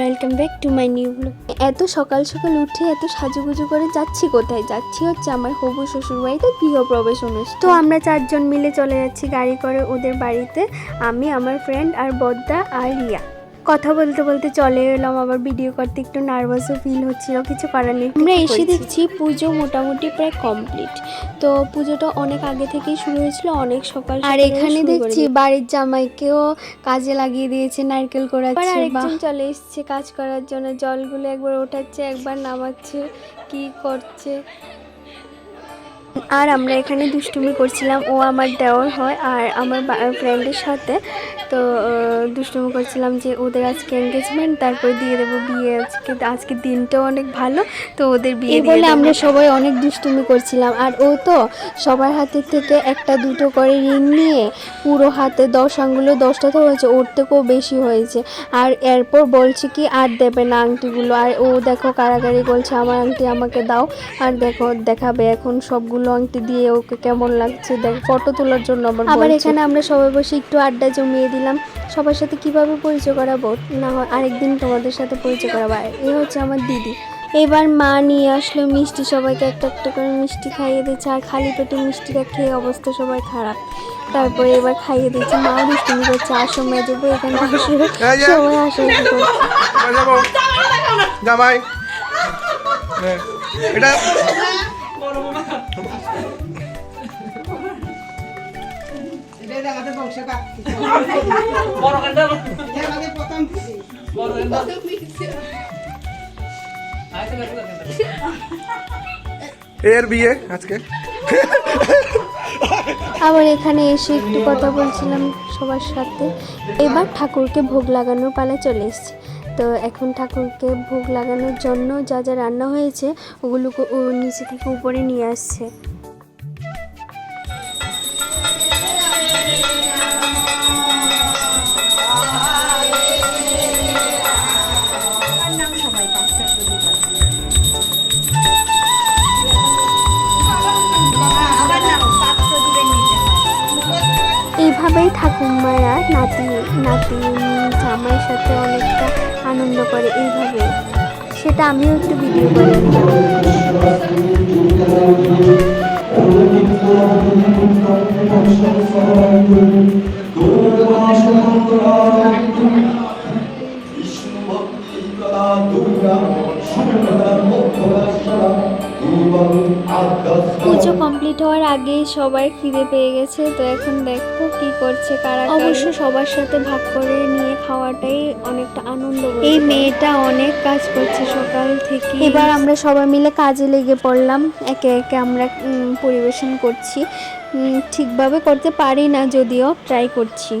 Welcome back to my new blog এত সকাল সকাল উঠে এত সাজুগুজু করে যাচ্ছি কোথায়? যাচ্ছি হচ্ছে আমার হবু শ্বশুর বাড়িতে গৃহপ্রবেশ অনুষ্ঠান। তো আমরা চারজন মিলে চলে যাচ্ছি গাড়ি করে ওদের বাড়িতে আমি আমার ফ্রেন্ড আর বদ্দা আর রিয়া। কথা বলতে বলতে চলে এলাম আবার ভিডিও করতে একটু নার্ভাসও ফিল হচ্ছিল কিছু করার নেই। আমরা এসে দেখছি পুজো মোটামুটি প্রায় কমপ্লিট তো পুজোটা অনেক আগে থেকেই শুরু হয়েছিল অনেক সকাল আর এখানে দেখছি বাড়ির জামাইকেও কাজে লাগিয়ে দিয়েছে নারকেল আরেকজন আরেকজন চলে এসছে কাজ করার জন্য জলগুলো একবার ওঠাচ্ছে একবার নামাচ্ছে কি করছে। আর আমরা এখানে দুষ্টুমি করছিলাম। ও আমার দেওয়ার হয় আর আমার ফ্রেন্ডের সাথে। তো দুষ্টুমি করছিলাম যে ওদের আজকে এঙ্গেজমেন্ট তারপরে দিয়ে দেবো বিয়ে। আজকে আজকে দিনটাও অনেক ভালো তো ওদের বিয়ে বলে বলে আমরা সবাই অনেক দুষ্টুমি করছিলাম। আর ও তো সবার হাতের থেকে একটা দুটো করে ঋণ নিয়ে পুরো হাতে দশ আঙ্গুলে দশটা তো হয়েছে ওর থেকেও বেশি হয়েছে। আর এরপর বলছে কি আর দেবে না আংটিগুলো। আর ও দেখো কারাগারি বলছে আমার আংটি আমাকে দাও। আর দেখো দেখাবে এখন সবগুলো আংটি দিয়ে ওকে কেমন লাগছে? দেখ ফটো তোলার জন্য আবার আবার এখানে আমরা সবাই বসে একটু আড্ডা জমিয়ে দিলাম। সবার সাথে কীভাবে পরিচয় করাবো? না হয় আরেকদিন তোমাদের সাথে পরিচয় করাবো। আর এ হচ্ছে আমার দিদি। এবার মা নিয়ে আসলো মিষ্টি। সবাইকে একটা একটা করে মিষ্টি খাইয়ে দিচ্ছে। আর খালি পেটে মিষ্টিটা খেয়ে অবস্থা সবাই খারাপ। তারপরে এবার খাইয়ে দিচ্ছে। মা দুষ্টুমি করছে। আসো মেজবো এখানে আসো সবাই আসো জামাই। হ্যাঁ। এটা এর বিয়ে আজকে? আবার এখানে এসে একটু কথা বলছিলাম সবার সাথে। এবার ঠাকুরকে ভোগ লাগানোর পালা চলে এসছে। তো এখন ঠাকুরকে ভোগ লাগানোর জন্য যা যা রান্না হয়েছে ওগুলো নিচে থেকে উপরে নিয়ে আসছে। এইভাবেই ঠাকুমারা নাতি নাতি জামাইয়ের সাথে অনেকটা আনন্দ করে এইভাবে। সেটা আমিও একটু ভিডিও করে পুজো কমপ্লিট হওয়ার আগেই সবাই খিদে পেয়ে গেছে তো এখন দেখো কি করছে কারা অবশ্য সবার সাথে ভাগ করে নিয়ে খাওয়াটাই অনেকটা আনন্দ এই মেয়েটা অনেক কাজ করছে সকাল থেকে। এবার আমরা সবাই মিলে কাজে লেগে পড়লাম একে একে আমরা পরিবেশন করছি। ঠিকভাবে করতে পারি না যদিও ট্রাই করছি।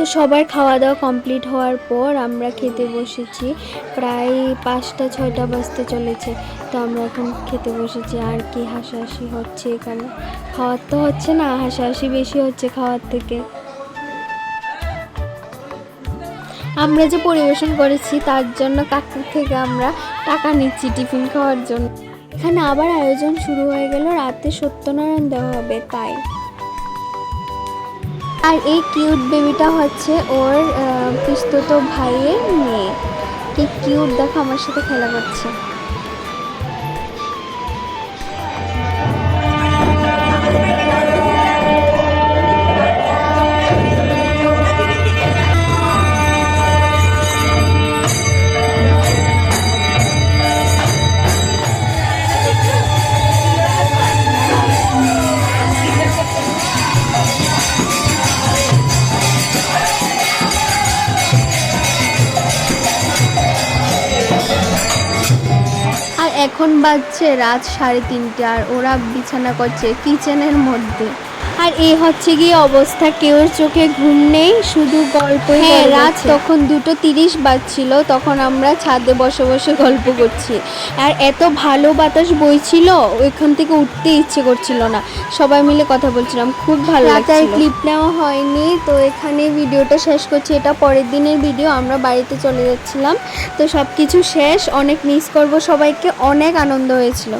তো সবার খাওয়া দাওয়া কমপ্লিট হওয়ার পর আমরা খেতে বসেছি। প্রায় পাঁচটা, ছয়টা বাজতে চলেছে। তো আমরা এখন খেতে বসেছি। আর কি হাসাহাসি হচ্ছে এখানে? খাওয়ার তো হচ্ছে না, হাসাহাসি বেশি হচ্ছে খাওয়ার থেকে। আমরা যে পরিবেশন করেছি, তার জন্য কাকুর থেকে আমরা টাকা নিচ্ছি টিফিন খাওয়ার জন্য। এখানে আবার আয়োজন শুরু হয়ে গেল, রাতে সত্যনারায়ণ দেওয়া হবে, তাই। আর এই কিউট বেবিটা হচ্ছে ওর পিস্তুত ভাইয়ের মেয়ে। কি কিউট দেখো আমার সাথে খেলা করছে। এখন বাজছে রাত সাড়ে তিনটে আর ওরা বিছানা করছে কিচেনের মধ্যে। আর এই হচ্ছে গিয়ে অবস্থা। কেউ চোখে ঘুম নেই শুধু গল্প হ্যাঁ রাত তখন দুটো তিরিশ বাজছিল তখন আমরা ছাদে বসে বসে গল্প করছি। আর এত ভালো বাতাস বইছিল ওইখান থেকে উঠতে ইচ্ছে করছিল না। সবাই মিলে কথা বলছিলাম খুব ভালো লাগছে ক্লিপ নেওয়া হয়নি তো এখানে ভিডিওটা শেষ করছি। এটা পরের দিনের ভিডিও আমরা বাড়িতে চলে যাচ্ছিলাম। তো সব কিছু শেষ অনেক মিস করব সবাইকে অনেক আনন্দ হয়েছিল।